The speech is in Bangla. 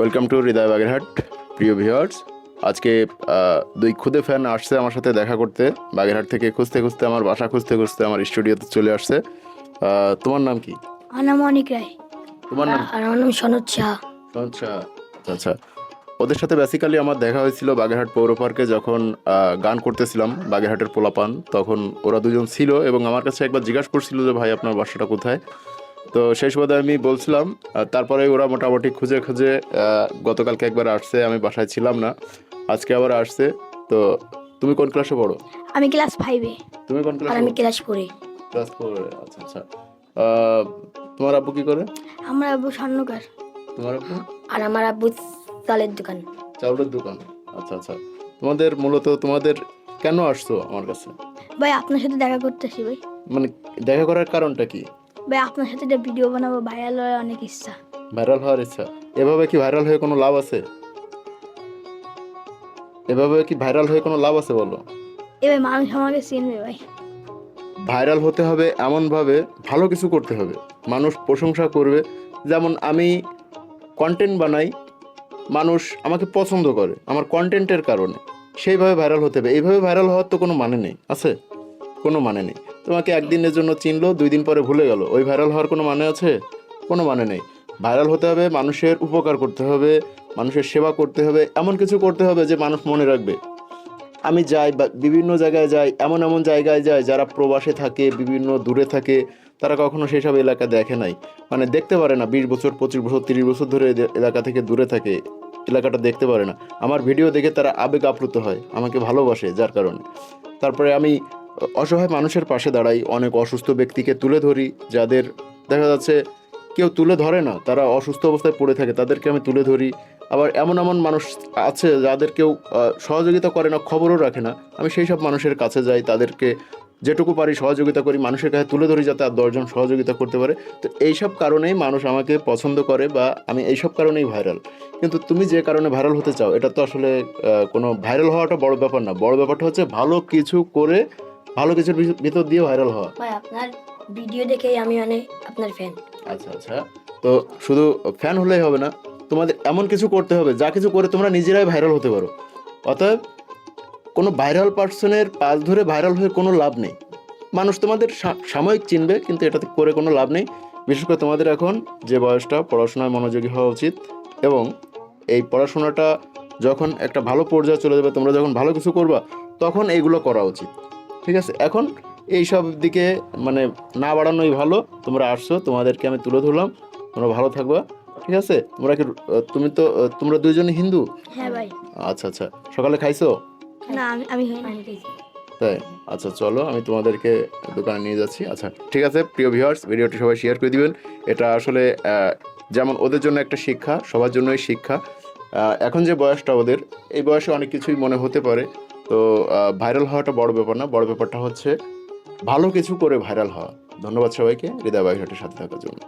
ওয়েলকাম টু হৃদয় বাগেরহাট প্রিয় ভিউয়ার্স আজকে দুই খুদে ফ্যান আসছে আমার সাথে দেখা করতে। বাগেরহাট থেকে খুঁজতে খুঁজতে আমার বাসা খুঁজতে খুঁজতে আমার স্টুডিওতে চলে আসছে। তোমার নাম কি? আমার নাম অনিক রায়। তোমার নাম? আর আমার নাম সনদ শাহ। আচ্ছা আচ্ছা আচ্ছা। ওদের সাথে বেসিক্যালি আমার দেখা হয়েছিল বাগেরহাট পৌর পার্কে যখন গান করতেছিলাম বাগেরহাটের পোলাপান তখন ওরা দুজন ছিল এবং আমার কাছে একবার জিজ্ঞাসা করছিল যে ভাই আপনার বাসাটা কোথায়? তো সেই সুবাদে আমি বলছিলাম তারপরে ওরা মোটামুটি খুঁজে খুঁজে গতকালকে একবার আসছে আমি বাসায় ছিলাম না আজকে আবার আসছে। তো তুমি কোন ক্লাসে পড়ো? আমি ক্লাস ফাইভে তুমি কোন ক্লাসে আমি ক্লাস ফোরে ক্লাস ফোরে আচ্ছা আচ্ছা। তোমার আব্বু কি করে? আমার আব্বু স্বর্ণকার। তোমার আব্বু? আর আমার আব্বু চালের দোকান। চাউলের দোকান আচ্ছা আচ্ছা। তোমাদের মূলত তোমাদের কেন আসছো আমার কাছে? ভাই আপনার সাথে দেখা করতেছি ভাই। মানে দেখা করার কারণটা কি? ভাই আপনার সাথে একটা ভিডিও বানাবো ভাইরাল হওয়ার অনেক ইচ্ছা। ভাইরাল হওয়ার ইচ্ছা? এভাবে কি ভাইরাল হয়ে কোনো লাভ আছে? এভাবে কি ভাইরাল হয়ে কোনো লাভ আছে বলো? এ ভাই মানুষ আমাকে চিনবে ভাই। ভাইরাল হতে হবে এমনভাবে ভালো কিছু করতে হবে। মানুষ প্রশংসা করবে। যেমন আমি কন্টেন্ট বানাই মানুষ আমাকে পছন্দ করে আমার কন্টেন্টের কারণে। সেইভাবে ভাইরাল হতে হবে। এইভাবে ভাইরাল হওয়ার তো কোনো মানে নেই। আছে? কোনো মানে নেই। তোমাকে একদিনের জন্য চিনলো দুই দিন পরে ভুলে গেল। ওই ভাইরাল হওয়ার কোনো মানে আছে? কোনো মানে নেই। ভাইরাল হতে হবে, মানুষের উপকার করতে হবে, মানুষের সেবা করতে হবে, এমন কিছু করতে হবে যে মানুষ মনে রাখবে। আমি যাই, বা বিভিন্ন জায়গায় যাই, এমন এমন জায়গায় যাই, যারা প্রবাসে থাকে, বিভিন্ন দূরে থাকে, তারা কখনো সেসব এলাকা দেখে নাই। মানে দেখতে পারে না, বিশ বছর, পঁচিশ বছর, তিরিশ বছর ধরে এলাকা থেকে দূরে থাকে, এলাকাটা দেখতে পারে না। আমার ভিডিও দেখে তারা আবেগ আপ্লুত হয়, আমাকে ভালোবাসে যার কারণে। তারপরে আমি অসহায় মানুষের পাশে দাঁড়াই, অনেক অসুস্থ ব্যক্তিকে তুলে ধরি, যাদের দেখা যাচ্ছে কেউ তুলে ধরে না, তারা অসুস্থ অবস্থায় পড়ে থাকে, তাদেরকে আমি তুলে ধরি। আবার এমন এমন মানুষ আছে যাদের কেউ সহযোগিতা করে না, খবরও রাখে না। আমি সেই সব মানুষের কাছে যাই, তাদেরকে যেটুকু পারি সহযোগিতা করি, মানুষের কাছে তুলে ধরি যাতে আর দশজন সহযোগিতা করতে পারে। তো এইসব কারণেই মানুষ আমাকে পছন্দ করে বা আমি এইসব কারণেই ভাইরাল। কিন্তু তুমি যে কারণে ভাইরাল হতে চাও, এটা তো আসলে কোনো ভাইরাল হওয়াটা বড় ব্যাপার না। বড় ব্যাপারটা হচ্ছে ভালো কিছু করে ভালো কিছুর ভিতর দিয়ে ভাইরাল হওয়া। ভাই আপনার ভিডিও দেখেই আমি মানে আপনার ফ্যান আচ্ছা আচ্ছা। তো শুধু ফ্যান হলেই হবে না তোমাদের এমন কিছু করতে হবে যা কিছু করে তোমরা নিজেরাই ভাইরাল হতে পারো। অতএব কোনো ভাইরাল পার্সনের পাল ধরে ভাইরাল হয়ে কোনো লাভ নেই। মানুষ তোমাদের সাময়িক চিনবে কিন্তু এটাতে করে কোনো লাভ নেই। বিশেষ করে তোমাদের এখন যে বয়সটা পড়াশোনায় মনোযোগী হওয়া উচিত। এবং এই পড়াশোনাটা যখন একটা ভালো পর্যায়ে চলে যাবে তোমরা যখন ভালো কিছু করবা তখন এইগুলো করা উচিত। ঠিক আছে? এখন এই সব দিকে মানে না বাড়ানোই ভালো। তোমরা আসছো তোমাদেরকে আমি তুলে ধরলাম। তোমরা ভালো থাকবা ঠিক আছে? তোমরা কি তুমি তো তোমরা দুইজনই হিন্দু? হ্যাঁ ভাই। আচ্ছা আচ্ছা। সকালে খাইছো? না আমি আমি তাই? আচ্ছা চলো আমি তোমাদেরকে দোকানে নিয়ে যাচ্ছি। আচ্ছা ঠিক আছে প্রিয় ভিউয়ার্স ভিডিওটি সবাই শেয়ার করে দিবেন। এটা আসলে আহ, যেমন ওদের জন্য একটা শিক্ষা সবার জন্যই শিক্ষা। এখন যে বয়সটা ওদের এই বয়সে অনেক কিছুই মনে হতে পারে। তো ভাইরাল হওয়াটা বড় ব্যাপার না। বড় ব্যাপারটা হচ্ছে ভালো কিছু করে ভাইরাল হওয়া। ধন্যবাদ সবাইকে। হৃদয় বাইঘাটের সাথে থাকার জন্য।